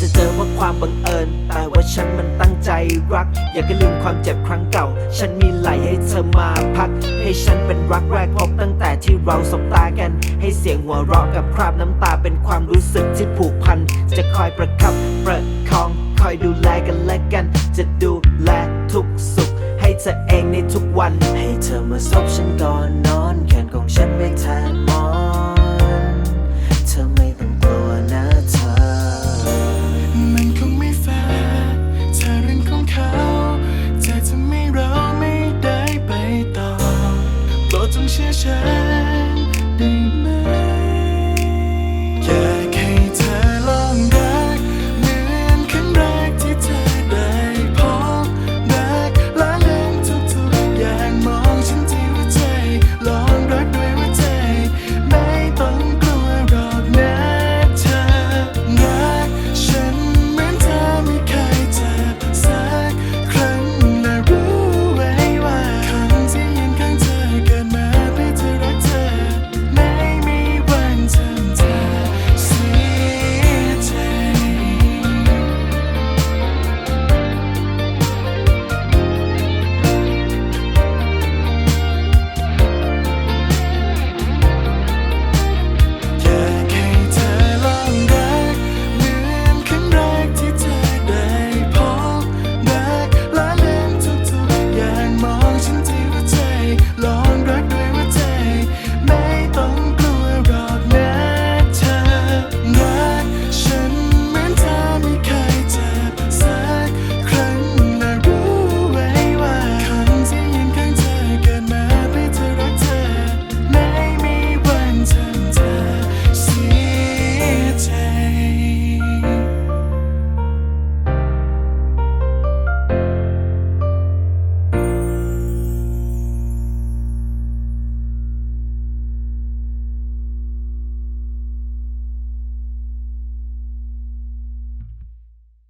จะเจอว่าความบังเอิญแต่ว่าฉันมันตั้งใจรัก อยากจลืมความเจ็บครั้งเก่า ฉันมีไหลให้เธอมาพัก ให้ฉันเป็นรักแรกพบตั้งแต่ที่เราสบตากัน ให้เสียงหัวเราะกับคราบน้ำตาเป็นความรู้สึกที่ผูกพัน จะคอยประคับประคอง คอยดูแลกันและกัน จะดูแลทุกสุข ให้เธอเองในทุกวัน ให้เธอมาซบฉันก่อนนอนแขนของฉันไม่แทน